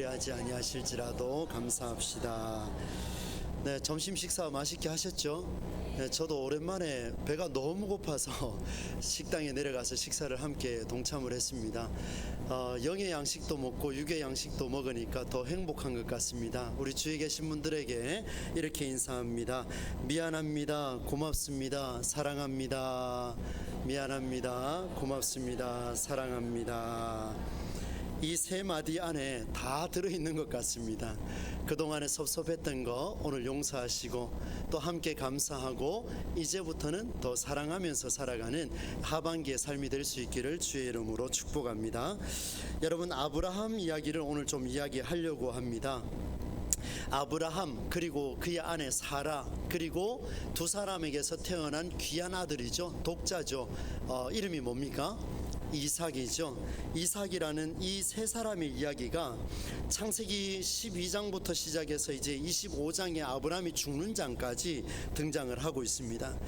그리하지 아니하실지라도 감사합시다. 네, 점심 식사 맛있게 하셨죠? 네, 저도 오랜만에 배가 너무 고파서 식당에 내려가서 식사를 함께 동참을 했습니다. 어, 영의 양식도 먹고 육의 양식도 먹으니까 더 행복한 것 같습니다. 우리 주위에 계신 분들에게 이렇게 인사합니다. 미안합니다. 고맙습니다. 사랑합니다. 미안합니다. 고맙습니다. 사랑합니다. 이 세 마디 안에 다 들어있는 것 같습니다. 그동안에 섭섭했던 거 오늘 용서하시고 또 함께 감사하고 이제부터는 더 사랑하면서 살아가는 하반기의 삶이 될 수 있기를 주의 이름으로 축복합니다. 여러분 아브라함 이야기를 오늘 좀 이야기하려고 합니다. 아브라함 그리고 그의 아내 사라 그리고 두 사람에게서 태어난 귀한 아들이죠 독자죠 어, 이름이 뭡니까 이삭이죠 이삭이라는 이 세 사람의 이야기가 창세기 12장부터 시작해서 이제 25장의 아브라함이 죽는 장까지 등장을 하고 있습니다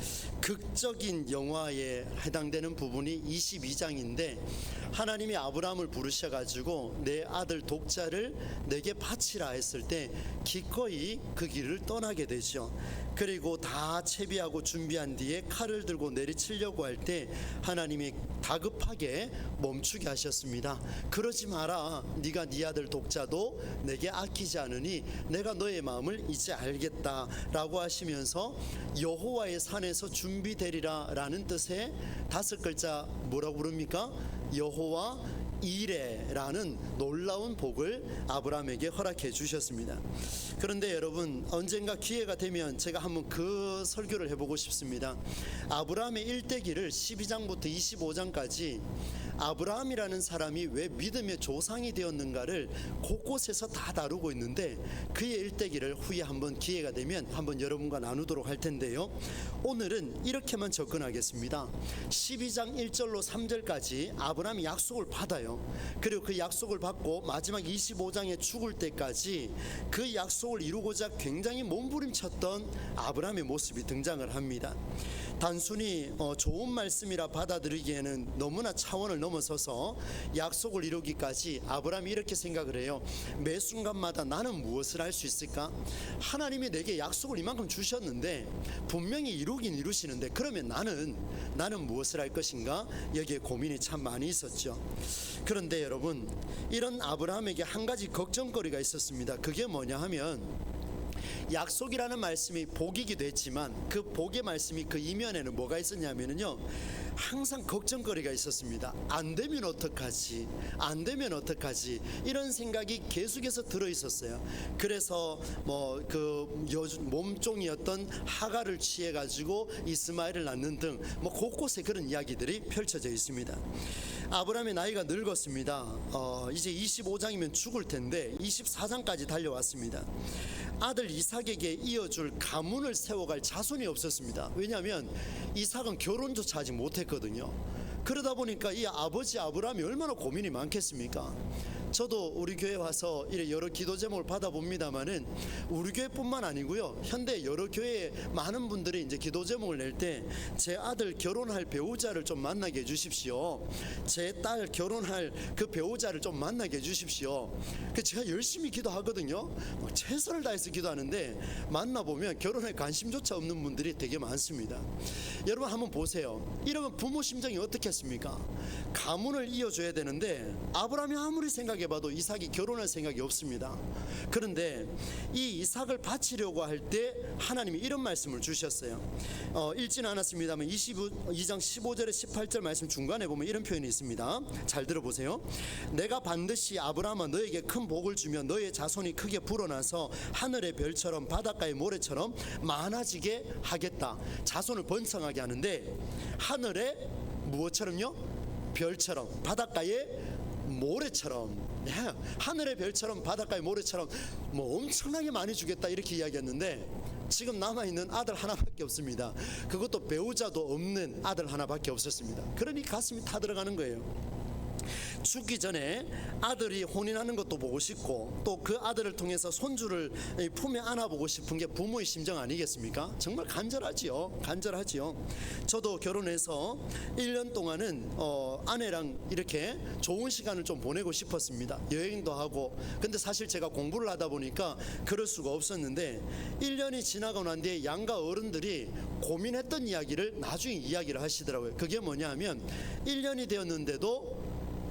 극적인 영화에 해당되는 부분이 22장인데 하나님이 아브라함을 부르셔 가지고 내 아들 독자를 내게 바치라 했을 때 기꺼이 그 길을 떠나게 되죠. 그리고 다 채비하고 준비한 뒤에 칼을 들고 내리치려고 할 때 하나님이 다급하게 멈추게 하셨습니다. 그러지 마라. 네가 네 아들 독자도 내게 아끼지 않으니 내가 너의 마음을 이제 알겠다라고 하시면서 여호와의 산에서 준비되리라라는 뜻의 다섯 글자 뭐라고 부릅니까? 여호와 이레라는 놀라운 복을 아브라함에게 허락해 주셨습니다. 그런데 여러분 언젠가 기회가 되면 제가 한번 그 설교를 해보고 싶습니다. 아브라함의 일대기를 12장부터 25장까지 아브라함이라는 사람이 왜 믿음의 조상이 되었는가를 곳곳에서 다 다루고 있는데 그의 일대기를 후에 한번 기회가 되면 한번 여러분과 나누도록 할 텐데요. 오늘은 이렇게만 접근하겠습니다. 12장 1절로 3절까지 아브라함이 약속을 받아요. 그리고 그 약속을 받고 마지막 25장에 죽을 때까지 그 약속을 이루고자 굉장히 몸부림쳤던 아브라함의 모습이 등장을 합니다. 단순히 어, 좋은 말씀이라 받아들이기에는 너무나 차 원을 넘어서서 약속을 이루기까지 아브라함이 이렇게 생각을 해요. 매 순간마다 나는 무엇을 할 수 있을까? 하나님이 내게 약속을 이만큼 주셨는데 분명히 이루긴 이루시는데 그러면 나는 나는 무엇을 할 것인가? 여기에 고민이 참 많이 있었죠. 그런데 여러분 이런 아브라함에게 한 가지 걱정거리가 있었습니다. 그게 뭐냐 하면 약속이라는 말씀이 복이기도 했지만 그 복의 말씀이 그 이면에는 뭐가 있었냐면요 항상 걱정거리가 있었습니다. 안 되면 어떡하지? 안 되면 어떡하지? 이런 생각이 계속해서 들어 있었어요. 그래서 뭐 그 몸종이었던 하가를 취해 가지고 이스마엘을 낳는 등 뭐 곳곳에 그런 이야기들이 펼쳐져 있습니다. 아브라함의 나이가 늙었습니다. 어, 이제 25장이면 죽을 텐데 24장까지 달려왔습니다. 아들 이삭에게 이어줄 가문을 세워갈 자손이 없었습니다. 왜냐하면 이삭은 결혼조차 하지 못했 거든요. 그러다 보니까 이 아버지 아브라함이 얼마나 고민이 많겠습니까? 저도 우리 교회 와서 이래 여러 기도 제목을 받아봅니다만은 우리 교회뿐만 아니고요. 현대 여러 교회 많은 분들이 이제 기도 제목을 낼 때 제 아들 결혼할 배우자를 좀 만나게 해 주십시오. 제 딸 결혼할 그 배우자를 좀 만나게 해 주십시오. 그 제가 열심히 기도하거든요. 막 최선을 다해서 기도하는데 만나 보면 결혼에 관심조차 없는 분들이 되게 많습니다. 여러분 한번 보세요. 이러면 부모 심정이 어떻겠습니까? 가문을 이어줘야 되는데 아브라함이 아무리 생각해 봐도 이삭이 결혼할 생각이 없습니다. 그런데 이 이삭을 바치려고 할 때 하나님이 이런 말씀을 주셨어요. 어, 읽지는 않았습니다만 22장 15절에 18절 말씀 중간에 보면 이런 표현이 있습니다. 잘 들어보세요. 내가 반드시 아브라함아 너에게 큰 복을 주며 너의 자손이 크게 불어나서 하늘의 별처럼 바닷가의 모래처럼 많아지게 하겠다. 자손을 번성하게 하는데 하늘의 무엇처럼요? 별처럼 바닷가의 모래처럼 예, 하늘의 별처럼 바닷가의 모래처럼 뭐 엄청나게 많이 주겠다 이렇게 이야기했는데 지금 남아 있는 아들 하나밖에 없습니다. 그것도 배우자도 없는 아들 하나밖에 없었습니다. 그러니 가슴이 타들어가는 거예요. 죽기 전에 아들이 혼인하는 것도 보고 싶고 또 그 아들을 통해서 손주를 이 품에 안아보고 싶은 게 부모의 심정 아니겠습니까? 정말 간절하지요. 간절하지요. 저도 결혼해서 1년 동안은 어, 아내랑 이렇게 좋은 시간을 좀 보내고 싶었습니다. 여행도 하고. 근데 사실 제가 공부를 하다 보니까 그럴 수가 없었는데 1년이 지나고 난 뒤에 양가 어른들이 고민했던 이야기를 나중에 이야기를 하시더라고요. 그게 뭐냐면 1년이 되었는데도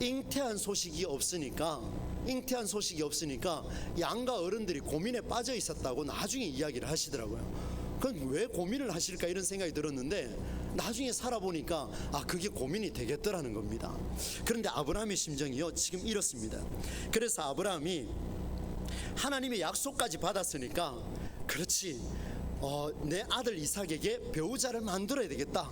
잉태한 소식이 없으니까 잉태한 소식이 없으니까 양가 어른들이 고민에 빠져 있었다고 나중에 이야기를 하시더라고요. 그건 왜 고민을 하실까 이런 생각이 들었는데 나중에 살아보니까 아 그게 고민이 되겠더라는 겁니다. 그런데 아브라함의 심정이요 지금 이렇습니다. 그래서 아브라함이 하나님의 약속까지 받았으니까 그렇지 어, 내 아들 이삭에게 배우자를 만들어야 되겠다.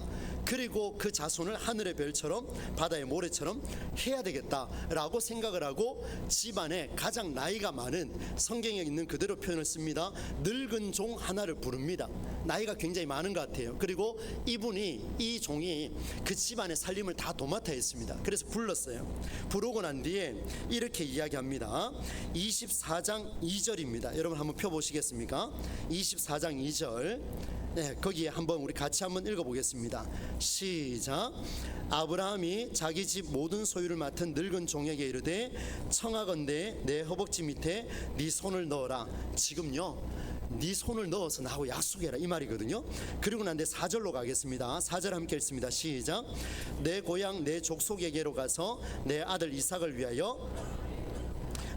그리고 그 자손을 하늘의 별처럼 바다의 모래처럼 해야 되겠다라고 생각을 하고 집안에 가장 나이가 많은 성경에 있는 그대로 표현을 씁니다. 늙은 종 하나를 부릅니다. 나이가 굉장히 많은 것 같아요. 그리고 이분이 이 종이 그 집안의 살림을 다 도맡아 했습니다. 그래서 불렀어요. 부르고 난 뒤에 이렇게 이야기합니다. 24장 2절입니다. 여러분 한번 펴 보시겠습니까? 24장 2절. 네, 거기에 한번 우리 같이 한번 읽어보겠습니다. 시작. 아브라함이 자기 집 모든 소유를 맡은 늙은 종에게 이르되 청하건대 내 허벅지 밑에 네 손을 넣어라. 지금요. 네 손을 넣어서 나하고 약속해라 이 말이거든요. 그리고 난 뒤에 4절로 가겠습니다. 4절 함께 읽습니다. 시작. 내 고향 내 족속에게로 가서 내 아들 이삭을 위하여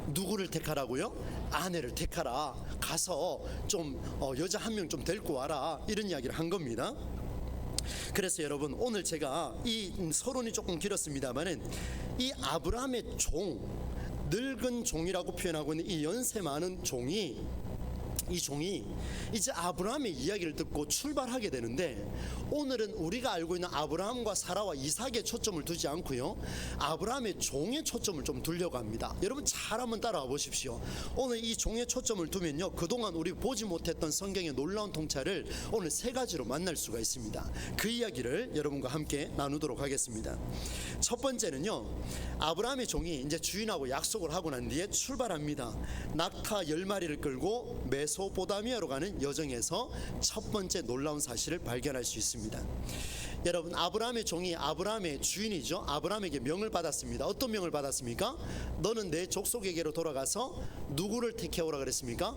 누구를 택하라고요? 아내를 택하라. 가서 좀 어, 여자 한 명 좀 데리고 와라. 이런 이야기를 한 겁니다. 그래서 여러분 오늘 제가 이 서론이 조금 길었습니다만은 이 아브라함의 종 늙은 종이라고 표현하고 있는 이 연세 많은 종이 이 종이 이제 아브라함의 이야기를 듣고 출발하게 되는데 오늘은 우리가 알고 있는 아브라함과 사라와 이삭에 초점을 두지 않고요. 아브라함의 종에 초점을 좀 두려고 합니다. 여러분 잘 한번 따라와 보십시오. 오늘 이 종에 초점을 두면요. 그동안 우리 보지 못했던 성경의 놀라운 통찰을 오늘 세 가지로 만날 수가 있습니다. 그 이야기를 여러분과 함께 나누도록 하겠습니다. 첫 번째는요. 아브라함의 종이 이제 주인하고 약속을 하고 난 뒤에 출발합니다. 낙타 열 마리를 끌고 메소 포다미아로 가는 여정에서 첫 번째 놀라운 사실을 발견할 수 있습니다. 여러분 아브라함의 종이 아브라함의 주인이죠. 아브라함에게 명을 받았습니다. 어떤 명을 받았습니까? 너는 내 족속에게로 돌아가서 누구를 택해오라 그랬습니까?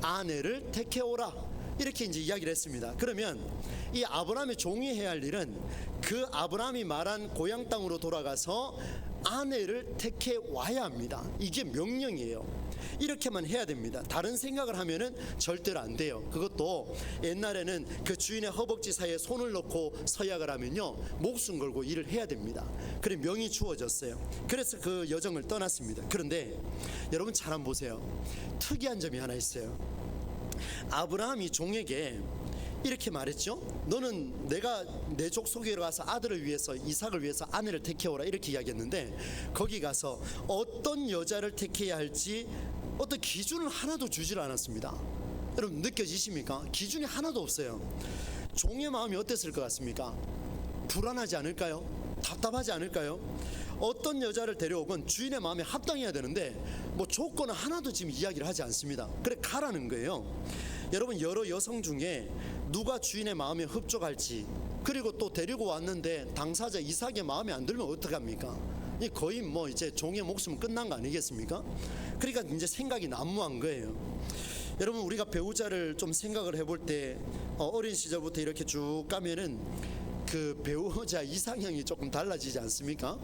아내를 택해오라. 이렇게 이제 이야기를 했습니다. 그러면 이 아브라함의 종이 해야 할 일은 그 아브라함이 말한 고향 땅으로 돌아가서 아내를 택해 와야 합니다. 이게 명령이에요. 이렇게만 해야 됩니다. 다른 생각을 하면은 절대로 안 돼요. 그것도 옛날에는 그 주인의 허벅지 사이에 손을 넣고 서약을 하면요 목숨 걸고 일을 해야 됩니다. 그래 명이 주어졌어요. 그래서 그 여정을 떠났습니다. 그런데 여러분 잘 한번 보세요. 특이한 점이 하나 있어요. 아브라함이 종에게 이렇게 말했죠. 너는 내가 내 족속에 가서 아들을 위해서 이삭을 위해서 아내를 택해오라 이렇게 이야기했는데 거기 가서 어떤 여자를 택해야 할지 어떤 기준을 하나도 주질 않았습니다. 여러분 느껴지십니까? 기준이 하나도 없어요. 종의 마음이 어땠을 것 같습니까? 불안하지 않을까요? 답답하지 않을까요? 어떤 여자를 데려오건 주인의 마음에 합당해야 되는데 뭐 조건은 하나도 지금 이야기를 하지 않습니다. 그래 가라는 거예요. 여러분 여러 여성 중에 누가 주인의 마음에 흡족할지 그리고 또 데리고 왔는데 당사자 이삭의 마음에 안 들면 어떡합니까? 이 거의 뭐 이제 종의 목숨은 끝난 거 아니겠습니까? 그러니까 이제 생각이 난무한 거예요. 여러분 우리가 배우자를 좀 생각을 해볼 때 어, 어린 시절부터 이렇게 쭉 가면은 그 배우자 이상형이 조금 달라지지 않습니까?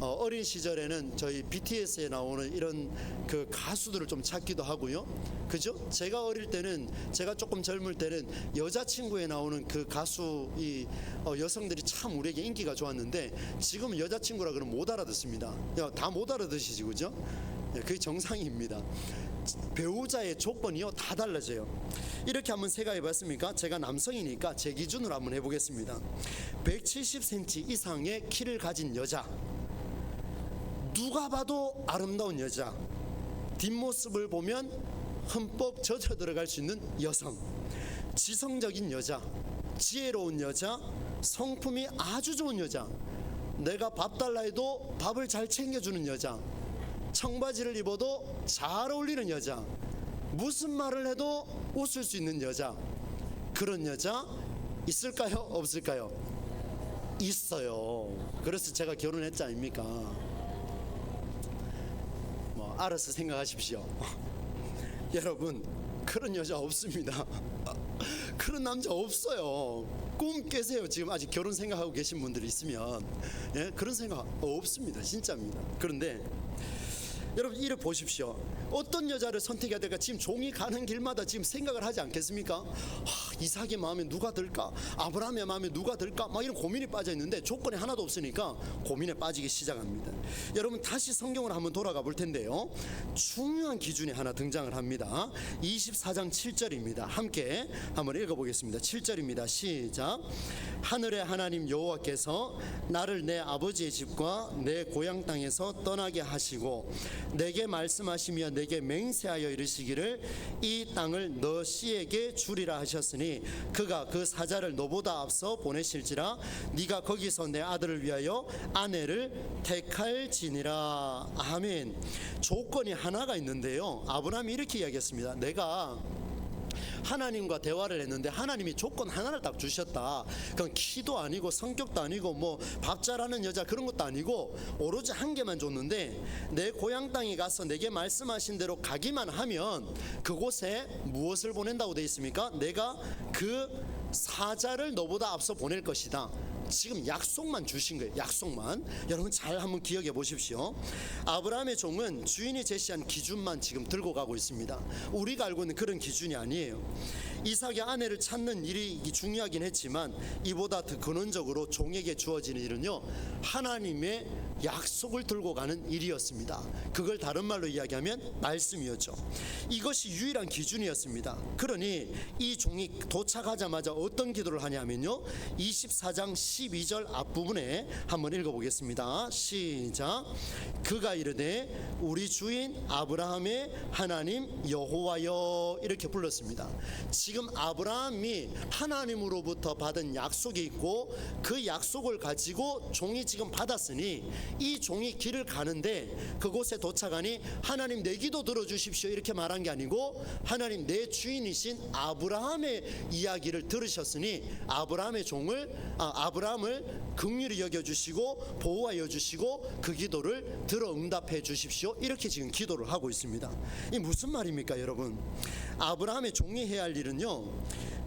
어, 어린 시절에는 저희 BTS에 나오는 이런 그 가수들을 좀 찾기도 하고요. 그죠? 제가 어릴 때는 제가 조금 젊을 때는 여자친구에 나오는 그 가수 이 어, 여성들이 참 우리에게 인기가 좋았는데 지금 여자친구라 그러면 못 알아듣습니다. 다 못 알아듣으시지 그죠? 예, 그게 정상입니다. 배우자의 조건이요 다 달라져요. 이렇게 한번 생각해 봤습니까? 제가 남성이니까 제 기준으로 한번 해보겠습니다. 170cm 이상의 키를 가진 여자, 누가 봐도 아름다운 여자, 뒷모습을 보면 흠뻑 젖어 들어갈 수 있는 여성, 지성적인 여자, 지혜로운 여자, 성품이 아주 좋은 여자. 내가 밥 달라 해도 밥을 잘 챙겨주는 여자. 청바지를 입어도 잘 어울리는 여자. 무슨 말을 해도 웃을 수 있는 여자. 그런 여자 있을까요? 없을까요? 있어요. 그래서 제가 결혼했지 아닙니까? 뭐 알아서 생각하십시오. 여러분 그런 여자 없습니다. 그런 남자 없어요. 꿈 깨세요. 지금 아직 결혼 생각하고 계신 분들이 있으면 예? 그런 생각 없습니다. 진짜입니다. 그런데 여러분 이를 보십시오. 어떤 여자를 선택해야 될까? 지금 종이 가는 길마다 지금 생각을 하지 않겠습니까? 하, 이삭의 마음에 누가 들까? 아브라함의 마음에 누가 들까? 막 이런 고민이 빠져 있는데 조건이 하나도 없으니까 고민에 빠지기 시작합니다. 여러분 다시 성경으로 한번 돌아가 볼 텐데요. 중요한 기준이 하나 등장을 합니다. 24장 7절입니다. 함께 한번 읽어 보겠습니다. 7절입니다. 시작. 하늘의 하나님 여호와께서 나를 내 아버지의 집과 내 고향 땅에서 떠나게 하시고 내게 말씀하시며 내게 맹세하여 이르시기를 이 땅을 너 씨에게 주리라 하셨으니 그가 그 사자를 너보다 앞서 보내실지라 네가 거기서 내 아들을 위하여 아내를 택할지니라. 아멘. 조건이 하나가 있는데요. 아브라함이 이렇게 이야기했습니다. 내가 하나님과 대화를 했는데 하나님이 조건 하나를 딱 주셨다. 그건 키도 아니고 성격도 아니고 뭐 밥 잘하는 여자 그런 것도 아니고 오로지 한 개만 줬는데 내 고향 땅에 가서 내게 말씀하신 대로 가기만 하면 그곳에 무엇을 보낸다고 돼 있습니까? 내가 그 사자를 너보다 앞서 보낼 것이다. 지금 약속만 주신 거예요. 약속만. 여러분 잘 한번 기억해 보십시오. 아브라함의 종은 주인이 제시한 기준만 지금 들고 가고 있습니다. 우리가 알고 있는 그런 기준이 아니에요. 이삭의 아내를 찾는 일이 중요하긴 했지만 이보다 더 근원적으로 종에게 주어지는 일은요. 하나님의 약속을 들고 가는 일이었습니다. 그걸 다른 말로 이야기하면 말씀이었죠. 이것이 유일한 기준이었습니다. 그러니 이 종이 도착하자마자 어떤 기도를 하냐면요. 24장 12절 앞부분에 한번 읽어보겠습니다. 시작. 그가 이르되 우리 주인 아브라함의 하나님 여호와여 이렇게 불렀습니다. 지금 아브라함이 하나님으로부터 받은 약속이 있고 그 약속을 가지고 종이 지금 받았으니 이 종이 길을 가는데 그곳에 도착하니 하나님 내 기도 들어주십시오 이렇게 말한 게 아니고 하나님 내 주인이신 아브라함의 이야기를 들으셨으니 아브라함의 종을 아, 아브라 함을 긍휼히 여겨 주시고 보호하여 주시고 그 기도를 들어 응답해 주십시오 이렇게 지금 기도를 하고 있습니다. 이 무슨 말입니까, 여러분? 아브라함의 종이 해야 할 일은요.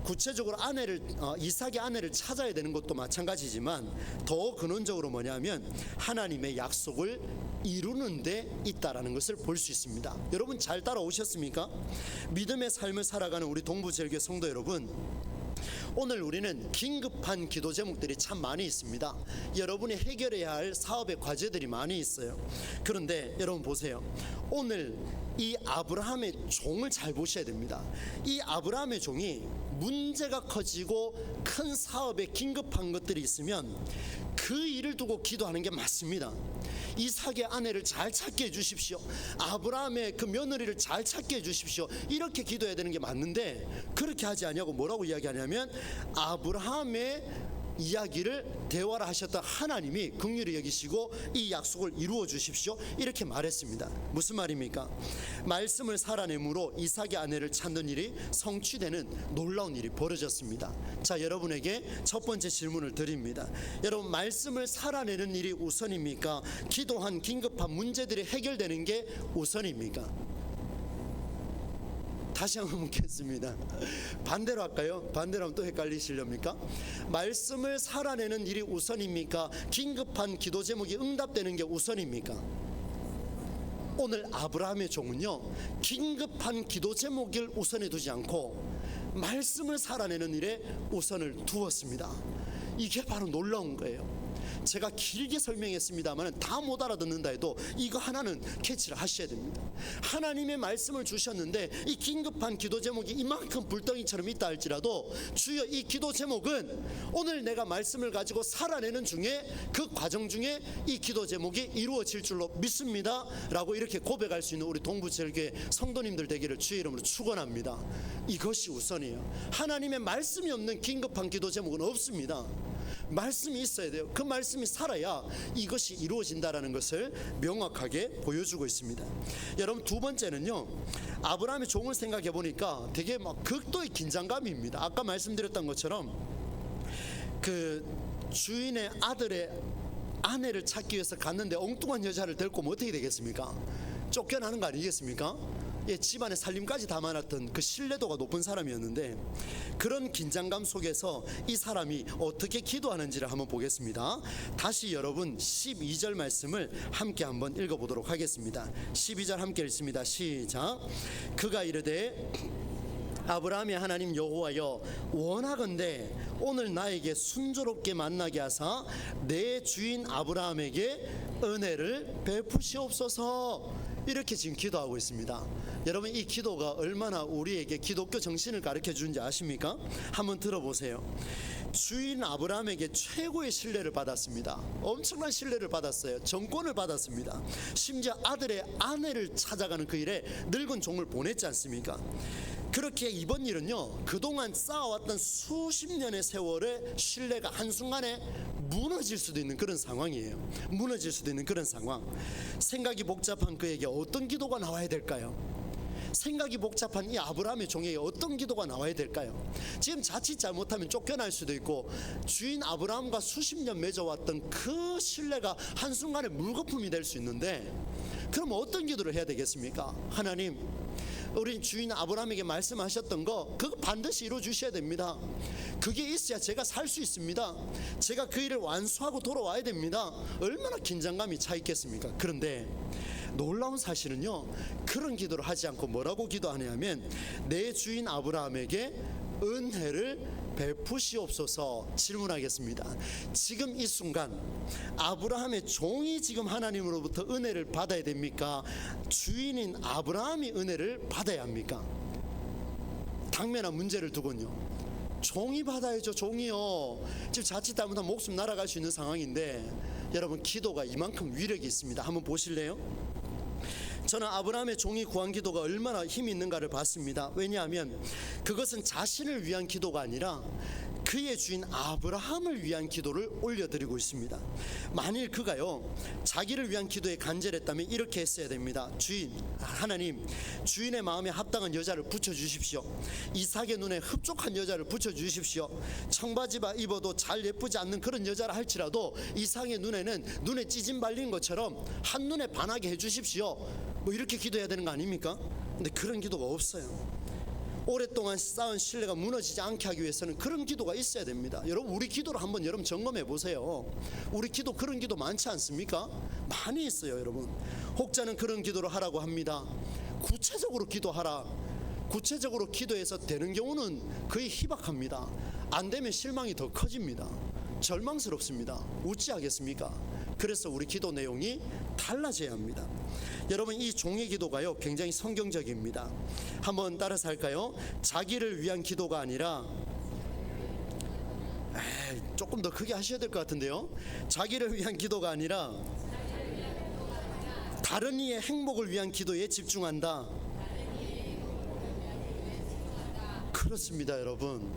구체적으로 아내를 어, 이삭의 아내를 찾아야 되는 것도 마찬가지지만 더 근원적으로 뭐냐면 하나님의 약속을 이루는 데 있다라는 것을 볼 수 있습니다. 여러분 잘 따라오셨습니까? 믿음의 삶을 살아가는 우리 동부절교 성도 여러분 오늘 우리는 긴급한 기도 제목들이 참 많이 있습니다. 여러분이 해결해야 할 사업의 과제들이 많이 있어요. 그런데 여러분 보세요. 오늘 이 아브라함의 종을 잘 보셔야 됩니다. 이 아브라함의 종이 문제가 커지고 큰 사업에 긴급한 것들이 있으면 그 일을 두고 기도하는 게 맞습니다. 이삭의 아내를 잘 찾게 해 주십시오. 아브라함의 그 며느리를 잘 찾게 해 주십시오. 이렇게 기도해야 되는 게 맞는데 그렇게 하지 아니하고 뭐라고 이야기하냐면 아브라함의 이야기를 대화를 하셨던 하나님이 긍휼히 여기시고 이 약속을 이루어 주십시오. 이렇게 말했습니다. 무슨 말입니까? 말씀을 살아내므로 이삭의 아내를 찾는 일이 성취되는 놀라운 일이 벌어졌습니다. 자, 여러분에게 첫 번째 질문을 드립니다. 여러분, 말씀을 살아내는 일이 우선입니까? 기도한 긴급한 문제들이 해결되는 게 우선입니까? 다시 한번 묻겠습니다. 반대로 할까요? 반대로 하면 또 헷갈리시렵니까? 말씀을 살아내는 일이 우선입니까? 긴급한 기도 제목이 응답되는 게 우선입니까? 오늘 아브라함의 종은요, 긴급한 기도 제목을 우선해 두지 않고 말씀을 살아내는 일에 우선을 두었습니다. 이게 바로 놀라운 거예요. 제가 길게 설명했습니다만 다 못 알아듣는다 해도 이거 하나는 캐치를 하셔야 됩니다. 하나님의 말씀을 주셨는데 이 긴급한 기도 제목이 이만큼 불덩이처럼 있다 할지라도 주여 이 기도 제목은 오늘 내가 말씀을 가지고 살아내는 중에 그 과정 중에 이 기도 제목이 이루어질 줄로 믿습니다. 라고 이렇게 고백할 수 있는 우리 동부절교회 성도님들 되기를 주의 이름으로 축원합니다. 이것이 우선이에요. 하나님의 말씀이 없는 긴급한 기도 제목은 없습니다. 말씀이 있어야 돼요. 그 말씀이 살아야 이것이 이루어진다라는 것을 명확하게 보여주고 있습니다. 여러분 두 번째는요. 아브라함의 종을 생각해 보니까 되게 막 극도의 긴장감입니다. 아까 말씀드렸던 것처럼 그 주인의 아들의 아내를 찾기 위해서 갔는데 엉뚱한 여자를 데리고 오면 어떻게 되겠습니까? 쫓겨나는 거 아니겠습니까? 예, 집안의 살림까지 담아놨던 그 신뢰도가 높은 사람이었는데 그런 긴장감 속에서 이 사람이 어떻게 기도하는지를 한번 보겠습니다. 다시 여러분 12절 말씀을 함께 한번 읽어보도록 하겠습니다. 12절 함께 읽습니다. 시작. 그가 이르되 아브라함의 하나님 여호와여 원하건대 오늘 나에게 순조롭게 만나게 하사 내 주인 아브라함에게 은혜를 베푸시옵소서 이렇게 지금 기도하고 있습니다. 여러분 이 기도가 얼마나 우리에게 기독교 정신을 가르쳐 주는지 아십니까? 한번 들어보세요. 주인 아브라함에게 최고의 신뢰를 받았습니다. 엄청난 신뢰를 받았어요. 정권을 받았습니다. 심지어 아들의 아내를 찾아가는 그 일에 늙은 종을 보냈지 않습니까? 그렇게 이번 일은요 그동안 쌓아왔던 수십 년의 세월의 신뢰가 한순간에 무너질 수도 있는 그런 상황이에요 무너질 수도 있는 그런 상황 생각이 복잡한 그에게 어떤 기도가 나와야 될까요? 생각이 복잡한 이 아브라함의 종에게 어떤 기도가 나와야 될까요? 지금 자칫 잘못하면 쫓겨날 수도 있고 주인 아브라함과 수십 년 맺어왔던 그 신뢰가 한순간에 물거품이 될 수 있는데 그럼 어떤 기도를 해야 되겠습니까? 하나님 우리 주인 아브라함에게 말씀하셨던 거 그거 반드시 이루어 주셔야 됩니다. 그게 있어야 제가 살 수 있습니다. 제가 그 일을 완수하고 돌아와야 됩니다. 얼마나 긴장감이 차 있겠습니까? 그런데 놀라운 사실은요. 그런 기도를 하지 않고 뭐라고 기도하냐면 내 주인 아브라함에게 은혜를 베푸시옵소서 질문하겠습니다. 지금 이 순간 아브라함의 종이 지금 하나님으로부터 은혜를 받아야 됩니까? 주인인 아브라함이 은혜를 받아야 합니까? 당면한 문제를 두곤요. 종이 받아야죠, 종이요. 지금 자칫 잘못하면 목숨 날아갈 수 있는 상황인데 여러분 기도가 이만큼 위력이 있습니다. 한번 보실래요? 저는 아브라함의 종이 구한 기도가 얼마나 힘이 있는가를 봤습니다. 왜냐하면 그것은 자신을 위한 기도가 아니라 그의 주인 아브라함을 위한 기도를 올려드리고 있습니다. 만일 그가요 자기를 위한 기도에 간절했다면 이렇게 했어야 됩니다. 주인 하나님 주인의 마음에 합당한 여자를 붙여 주십시오. 이삭의 눈에 흡족한 여자를 붙여 주십시오. 청바지바 입어도 잘 예쁘지 않는 그런 여자라 할지라도 이삭의 눈에는 눈에 찌짐 발린 것처럼 한 눈에 반하게 해 주십시오. 뭐 이렇게 기도해야 되는 거 아닙니까? 근데 그런 기도가 없어요. 오랫동안 쌓은 신뢰가 무너지지 않게 하기 위해서는 그런 기도가 있어야 됩니다. 여러분 우리 기도를 한번 여러분 점검해 보세요. 우리 기도 그런 기도 많지 않습니까? 많이 있어요, 여러분. 혹자는 그런 기도를 하라고 합니다. 구체적으로 기도하라. 구체적으로 기도해서 되는 경우는 거의 희박합니다. 안 되면 실망이 더 커집니다. 절망스럽습니다. 우찌하겠습니까? 그래서 우리 기도 내용이 달라져야 합니다. 여러분 이 종의 기도가요 굉장히 성경적입니다. 한번 따라서 할까요? 자기를 위한 기도가 아니라 조금 더 크게 하셔야 될 것 같은데요. 자기를 위한 기도가 아니라 다른 이의 행복을 위한 기도에 집중한다. 그렇습니다, 여러분.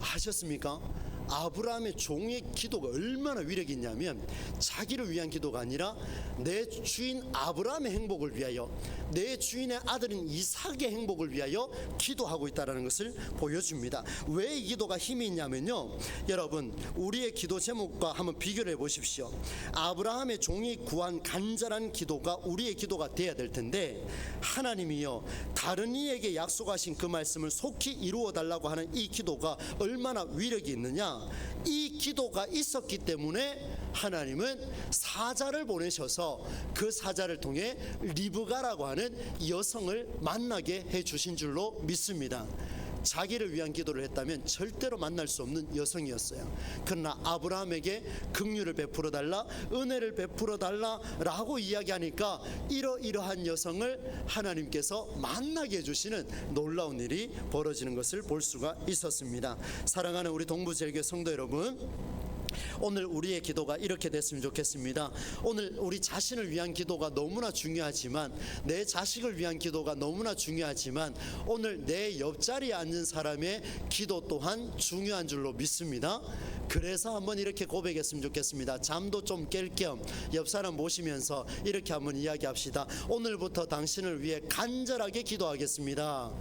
아셨습니까? 아브라함의 종의 기도가 얼마나 위력이 있냐면 자기를 위한 기도가 아니라 내 주인 아브라함의 행복을 위하여 내 주인의 아들인 이삭의 행복을 위하여 기도하고 있다는 것을 보여줍니다. 왜 이 기도가 힘이 있냐면요. 여러분 우리의 기도 제목과 한번 비교를 해 보십시오. 아브라함의 종이 구한 간절한 기도가 우리의 기도가 돼야 될 텐데 하나님이요 다른 이에게 약속하신 그 말씀을 속히 이루어 달라고 하는 이 기도가 얼마나 위력이 있느냐 이 기도가 있었기 때문에 하나님은 사자를 보내셔서 그 사자를 통해 리브가라고 하는 여성을 만나게 해 주신 줄로 믿습니다. 자기를 위한 기도를 했다면 절대로 만날 수 없는 여성이었어요. 그러나 아브라함에게 긍휼을 베풀어 달라, 은혜를 베풀어 달라라고 이야기하니까 이러이러한 여성을 하나님께서 만나게 해 주시는 놀라운 일이 벌어지는 것을 볼 수가 있었습니다. 사랑하는 우리 동부제교 성도 여러분. 오늘 우리의 기도가 이렇게 됐으면 좋겠습니다. 오늘 우리 자신을 위한 기도가 너무나 중요하지만 내 자식을 위한 기도가 너무나 중요하지만 오늘 내 옆자리에 앉은 사람의 기도 또한 중요한 줄로 믿습니다. 그래서 한번 이렇게 고백했으면 좋겠습니다. 잠도 좀 깰 겸 옆 사람 모시면서 이렇게 한번 이야기합시다. 오늘부터 당신을 위해 간절하게 기도하겠습니다.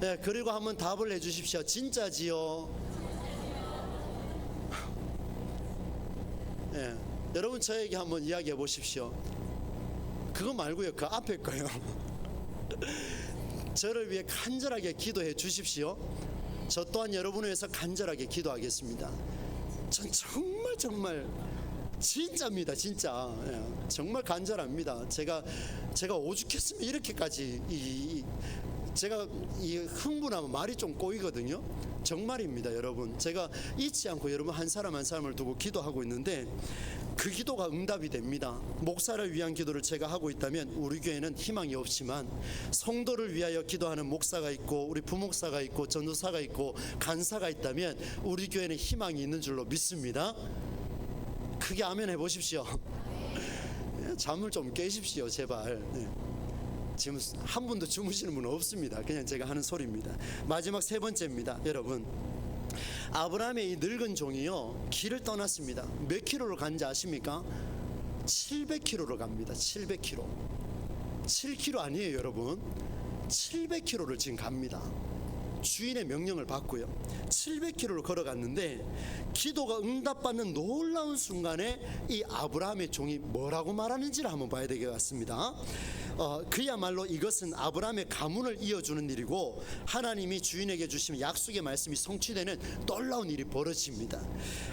네, 그리고 한번 답을 해주십시오. 진짜지요? 예, 여러분 저에게 한번 이야기해 보십시오. 그거 말고요. 그 앞에 거요. 저를 위해 간절하게 기도해 주십시오. 저 또한 여러분을 위해서 간절하게 기도하겠습니다. 전 정말 정말 진짜입니다, 진짜. 예, 정말 간절합니다. 제가 제가 오죽했으면 이렇게까지 이, 이 제가 이 흥분하면 말이 좀 꼬이거든요. 정말입니다, 여러분. 제가 잊지 않고 여러분 한 사람 한 사람을 두고 기도하고 있는데 그 기도가 응답이 됩니다. 목사를 위한 기도를 제가 하고 있다면 우리 교회는 희망이 없지만 성도를 위하여 기도하는 목사가 있고 우리 부목사가 있고 전도사가 있고 간사가 있다면 우리 교회는 희망이 있는 줄로 믿습니다. 크게 아멘 해보십시오. 예, 잠을 좀 깨십시오, 제발. 네. 지금 한 분도 주무시는 분 없습니다. 그냥 제가 하는 소리입니다. 마지막 세 번째입니다, 여러분. 아브라함의 이 늙은 종이요 길을 떠났습니다. 몇 킬로를 간지 아십니까? 700킬로를 갑니다. 700킬로. 7킬로 아니에요, 여러분. 700킬로를 지금 갑니다. 주인의 명령을 받고요. 700km를 걸어갔는데 기도가 응답받는 놀라운 순간에 이 아브라함의 종이 뭐라고 말하는지를 한번 봐야 되겠습니다. 어, 그야말로 이것은 아브라함의 가문을 이어주는 일이고 하나님이 주인에게 주신 약속의 말씀이 성취되는 놀라운 일이 벌어집니다.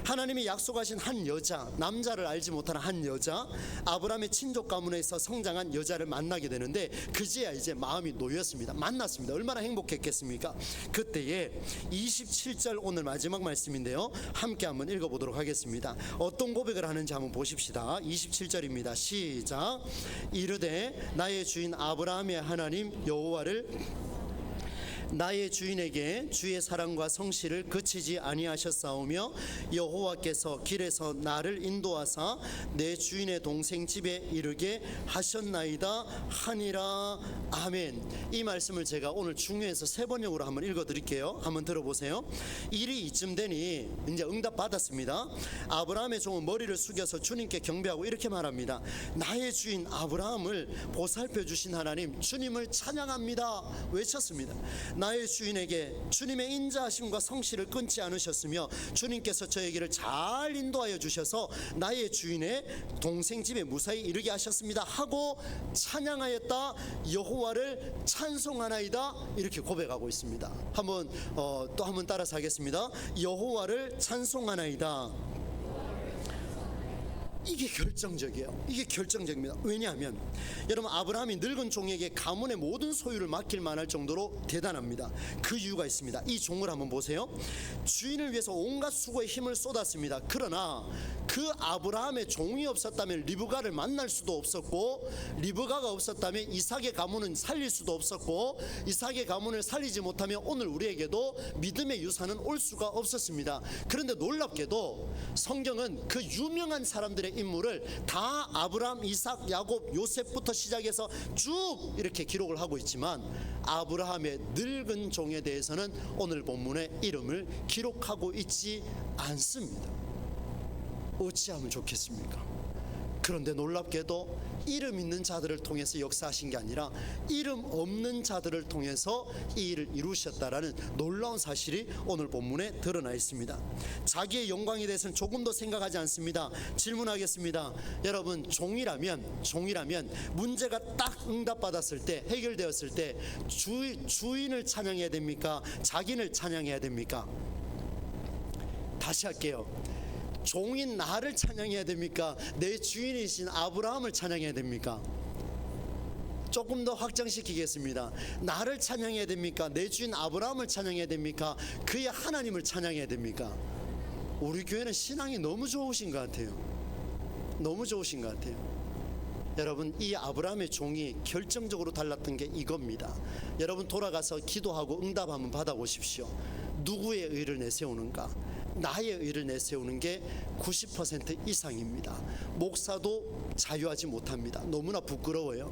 하나님이 약속하신 한 여자, 남자를 알지 못하는 한 여자, 아브라함의 친족 가문에서 성장한 여자를 만나게 되는데 그제야 이제 마음이 놓였습니다. 만났습니다. 얼마나 행복했겠습니까? 그때에 27절 오늘 마지막 말씀인데요. 함께 한번 읽어보도록 하겠습니다. 어떤 고백을 하는지 한번 보십시다. 27절입니다. 시작. 이르되 나의 주인 아브라함의 하나님 여호와를 나의 주인에게 주의 사랑과 성실을 그치지 아니하셨사오며 여호와께서 길에서 나를 인도하사 내 주인의 동생 집에 이르게 하셨나이다 하니라. 아멘. 이 말씀을 제가 오늘 중요해서 세 번역으로 한번 읽어 드릴게요. 한번 들어보세요. 일이 이쯤 되니 이제 응답 받았습니다. 아브라함의 종은 머리를 숙여서 주님께 경배하고 이렇게 말합니다. 나의 주인 아브라함을 보살펴 주신 하나님 주님을 찬양합니다. 외쳤습니다 나의 주인에게 주님의 인자하심과 성실을 끊지 않으셨으며 주님께서 저에게를 잘 인도하여 주셔서 나의 주인의 동생 집에 무사히 이르게 하셨습니다. 하고 찬양하였다. 여호와를 찬송하나이다. 이렇게 고백하고 있습니다. 한번 어, 또 한번 따라서 하겠습니다. 여호와를 찬송하나이다 이게 결정적이에요. 이게 결정적입니다. 왜냐하면 여러분 아브라함이 늙은 종에게 가문의 모든 소유를 맡길 만할 정도로 대단합니다. 그 이유가 있습니다. 이 종을 한번 보세요. 주인을 위해서 온갖 수고의 힘을 쏟았습니다. 그러나 그 아브라함의 종이 없었다면 리브가를 만날 수도 없었고 리브가가 없었다면 이삭의 가문은 살릴 수도 없었고 이삭의 가문을 살리지 못하면 오늘 우리에게도 믿음의 유산은 올 수가 없었습니다. 그런데 놀랍게도 성경은 그 유명한 사람들의 인물을 다 아브라함, 이삭, 야곱, 요셉부터 시작해서 쭉 이렇게 기록을 하고 있지만 아브라함의 늙은 종에 대해서는 오늘 본문에 이름을 기록하고 있지 않습니다. 어찌하면 좋겠습니까? 그런데 놀랍게도 이름 있는 자들을 통해서 역사하신 게 아니라 이름 없는 자들을 통해서 이 일을 이루셨다라는 놀라운 사실이 오늘 본문에 드러나 있습니다. 자기의 영광에 대해서는 조금도 생각하지 않습니다. 질문하겠습니다. 여러분 종이라면 종이라면 문제가 딱 응답받았을 때 해결되었을 때 주, 주인을 찬양해야 됩니까? 자기를 찬양해야 됩니까? 다시 할게요. 종인 나를 찬양해야 됩니까? 내 주인이신 아브라함을 찬양해야 됩니까? 조금 더 확장시키겠습니다. 나를 찬양해야 됩니까? 내 주인 아브라함을 찬양해야 됩니까? 그의 하나님을 찬양해야 됩니까? 우리 교회는 신앙이 너무 좋으신 것 같아요. 너무 좋으신 것 같아요. 여러분 이 아브라함의 종이 결정적으로 달랐던 게 이겁니다. 여러분 돌아가서 기도하고 응답 한번 받아보십시오. 누구의 의를 내세우는가? 나의 의를 내세우는 게 90% 이상입니다. 목사도 자유하지 못합니다. 너무나 부끄러워요.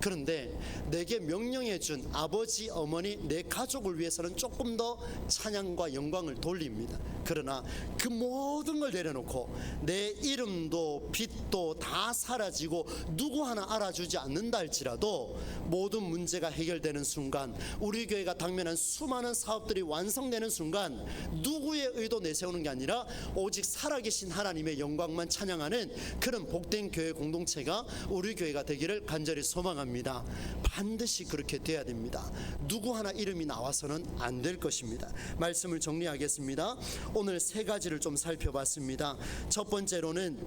그런데 내게 명령해 준 아버지, 어머니, 내 가족을 위해서는 조금 더 찬양과 영광을 돌립니다. 그러나 그 모든 걸 내려놓고 내 이름도 빛도 다 사라지고 누구 하나 알아주지 않는다 할지라도 모든 문제가 해결되는 순간 우리 교회가 당면한 수많은 사업들이 완성되는 순간 누구의 의도 내세우는 게 아니라 오직 살아계신 하나님의 영광만 찬양하는 그런 복된 교회 공동체가 우리 교회가 되기를 간절히 소망합니다. 반드시 그렇게 돼야 됩니다. 누구 하나 이름이 나와서는 안 될 것입니다. 말씀을 정리하겠습니다. 오늘 세 가지를 좀 살펴봤습니다. 첫 번째로는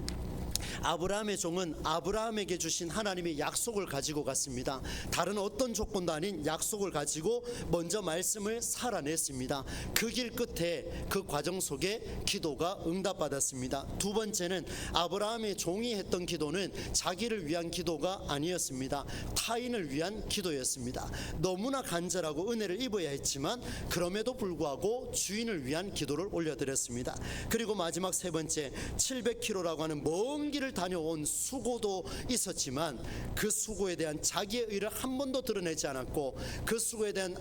아브라함의 종은 아브라함에게 주신 하나님의 약속을 가지고 갔습니다. 다른 어떤 조건도 아닌 약속을 가지고 먼저 말씀을 살아냈습니다. 그 길 끝에 그 과정 속에 기도가 응답받았습니다. 두 번째는 아브라함의 종이 했던 기도는 자기를 위한 기도가 아니었습니다. 타인을 위한 기도였습니다. 너무나 간절하고 은혜를 입어야 했지만 그럼에도 불구하고 주인을 위한 기도를 올려드렸습니다. 그리고 마지막 세 번째 700km라고 하는 먼 길을 다녀온 수고도 있었지만 그 수고에 대한 자기의 의를 한 번도 드러내지 않았고 그 수고에 대한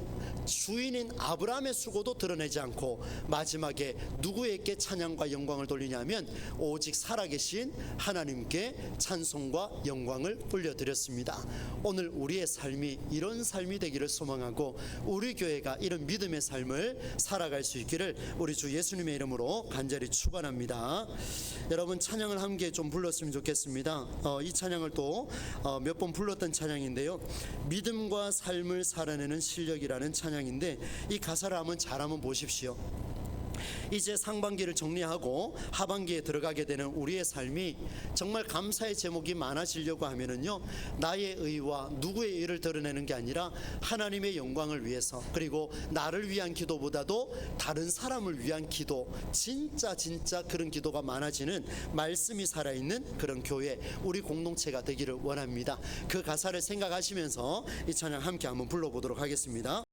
주인인 아브라함의 수고도 드러내지 않고 마지막에 누구에게 찬양과 영광을 돌리냐면 오직 살아계신 하나님께 찬송과 영광을 올려드렸습니다. 오늘 우리의 삶이 이런 삶이 되기를 소망하고 우리 교회가 이런 믿음의 삶을 살아갈 수 있기를 우리 주 예수님의 이름으로 간절히 축원합니다. 여러분 찬양을 함께 좀 불렀으면 좋겠습니다. 어, 이 찬양을 또 몇 번 불렀던 찬양인데요. 믿음과 삶을 살아내는 실력이라는 찬양인데 이 가사를 한번 잘 한번 보십시오. 이제 상반기를 정리하고 하반기에 들어가게 되는 우리의 삶이 정말 감사의 제목이 많아지려고 하면은요 나의 의와 누구의 의를 드러내는 게 아니라 하나님의 영광을 위해서 그리고 나를 위한 기도보다도 다른 사람을 위한 기도 진짜 진짜 그런 기도가 많아지는 말씀이 살아있는 그런 교회 우리 공동체가 되기를 원합니다 그 가사를 생각하시면서 이 찬양 함께 한번 불러보도록 하겠습니다.